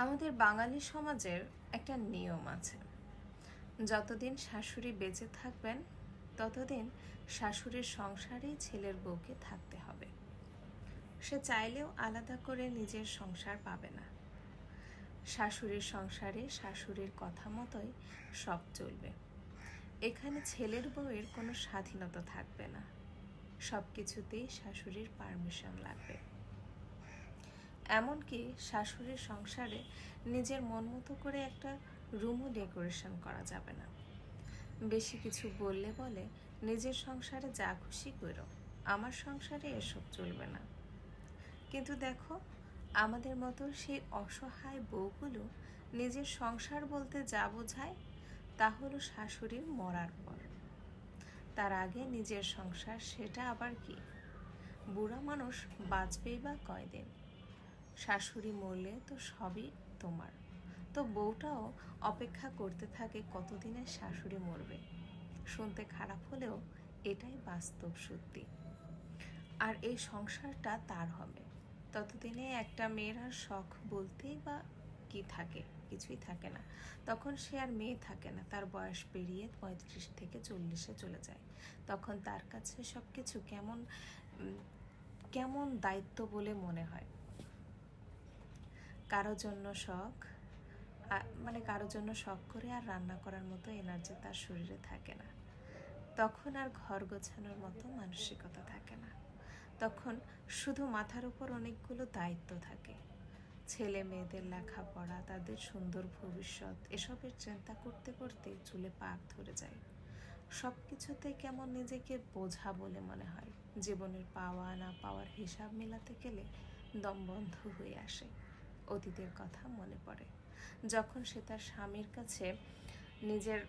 আমাদের বাঙালি সমাজের একটা নিয়ম আছে। যতদিন শাশুড়ি বেঁচে থাকবেন, ততদিন শাশুড়ির সংসারেই ছেলের বউকে থাকতে হবে। সে চাইলেও আলাদা করে নিজের সংসার পাবে না। শাশুড়ির সংসারে শাশুড়ির কথা মতোই সব চলবে। এখানে ছেলের বউয়ের কোনো স্বাধীনতা থাকবে না। সব কিছুতেই শাশুড়ির পারমিশন লাগবে। এমনকি শাশুড়ির সংসারে নিজের মন মতো করে একটা রুমও ডেকোরেশন করা যাবে না। বেশি কিছু বললে বলে, নিজের সংসারে যা খুশি করো, আমার সংসারে এসব চলবে না। কিন্তু দেখো, আমাদের মতো সেই অসহায় বউগুলো নিজের সংসার বলতে যা বোঝায়, তা হলো শাশুড়ির মরার পর। তার আগে নিজের সংসার, সেটা আবার কি? বুড়া মানুষ বাঁচবেই বা কয়দিন? শাশুড়ি মরলে তো সবই তোমার। তো বউটাও অপেক্ষা করতে থাকে কতদিনে শাশুড়ি মরবে। শুনতে খারাপ হলেও এটাই বাস্তব সত্যি। আর এই সংসারটা তার হবে। ততদিনে একটা মেয়ের আর শখ বলতেই বা কি থাকে? কিছুই থাকে না। তখন সে আর মেয়ে থাকে না। তার বয়স পেরিয়ে পঁয়ত্রিশ থেকে চল্লিশে চলে যায়। তখন তার কাছে সব কিছু কেমন কেমন দায়িত্ব বলে মনে হয়। কারও জন্য শখ মানে কারও জন্য শখ করে আর রান্না করার মতো এনার্জি তার শরীরে থাকে না। তখন আর ঘর গোছানোর মতো মানসিকতা থাকে না। তখন শুধু মাথার উপর অনেকগুলো দায়িত্ব থাকে। ছেলে মেয়েদের লেখাপড়া, তাদের সুন্দর ভবিষ্যৎ, এসবের চিন্তা করতে করতে চুলে পাক ধরে যায়। সব কিছুতে কেমন নিজেকে বোঝা বলে মনে হয়। জীবনের পাওয়া না পাওয়ার হিসাব মেলাতে গেলে দম বন্ধ হয়ে আসে। অতীতের কথা মনে পড়ে। যখন সে তার স্বামীর কাছে নিজের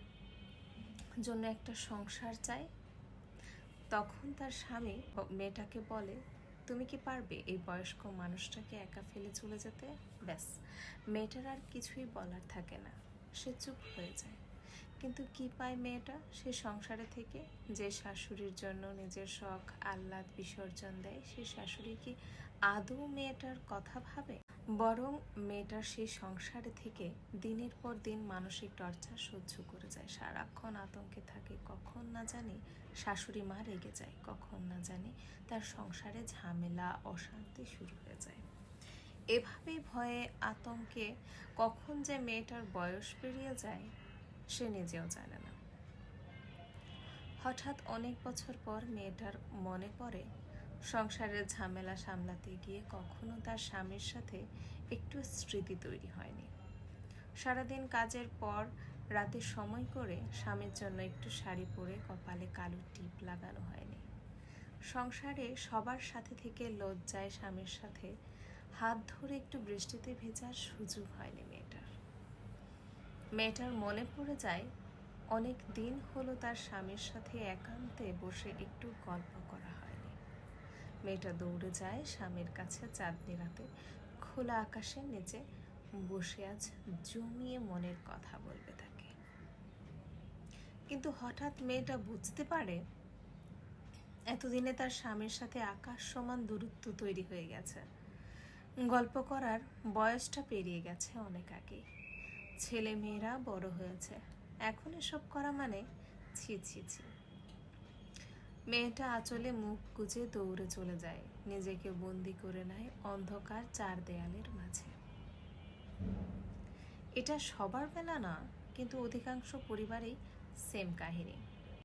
জন্য একটা সংসার চায়, তখন তার স্বামী মেয়েটাকে বলে, তুমি কি পারবে এই বয়স্ক মানুষটাকে একা ফেলে চলে যেতে? ব্যাস, মেয়েটার আর কিছুই বলার থাকে না। সে চুপ হয়ে যায়। কিন্তু কি পায় মেয়েটা? সে সংসারে থেকে যে শাশুড়ির জন্য নিজের শখ, আহ্লাদ, বিসর্জন দেয়, সে শাশুড়ি কি আদৌ মেয়েটার কথা ভাবে? বরং মেয়েটার সেই সংসার থেকে দিনের পর দিন মানসিক টর্চার সহ্য করে যায়। সারাক্ষণ আতঙ্কে থাকে। কখন না জানি শাশুড়ি মা রেগে যায়। কখন না জানি তার সংসারে ঝামেলা, অশান্তি শুরু হয়ে যায়। এভাবেই ভয়ে, আতঙ্কে কখন যে মেয়েটার বয়স পেরিয়ে যায়, সে নিজেও জানে না। হঠাৎ অনেক বছর পর মেয়েটার মনে পড়ে সংসারের ঝামেলা সামলাতে গিয়ে কখনো তার স্বামীর সাথে একটু স্মৃতি তৈরি হয়নি। সারাদিন কাজের পর রাতে সময় করে স্বামীর জন্য একটু শাড়ি পরে কপালে কালো টিপ লাগানো হয়নি। সংসারে সবার সাথে থেকে লজ্জায় স্বামীর সাথে হাত ধরে একটু বৃষ্টিতে ভেজার সুযোগ হয়নি মেয়েটার। মেয়েটার মনে পড়ে যায়, অনেক দিন হলো তার স্বামীর সাথে একান্তে বসে একটু গল্প করা হয়নি মেয়েটা দৌড়ে যায় স্বামীর কাছে চাঁদনি রাতে। খোলা আকাশের নিচে বসে আজ জমিয়ে মনের কথা বলবে তাকে। কিন্তু হঠাৎ মেয়েটা বুঝতে পারে এতদিনে তার স্বামীর সাথে আকাশ সমান দূরত্ব তৈরি হয়ে গেছে। গল্প করার বয়সটা পেরিয়ে গেছে অনেক আগেই। ছেলে মেয়েরা বড় হয়েছে। এখন এসব করা মানে ছি ছি ছি। মেয়েটা আঁচলে মুখ গুজে দৌড়ে চলে যায়। নিজেকে বন্দি করে নেয় অন্ধকার চার দেয়ালের মাঝে। এটা সবার বেলা না, কিন্তু অধিকাংশ পরিবারেই সেম কাহিনী।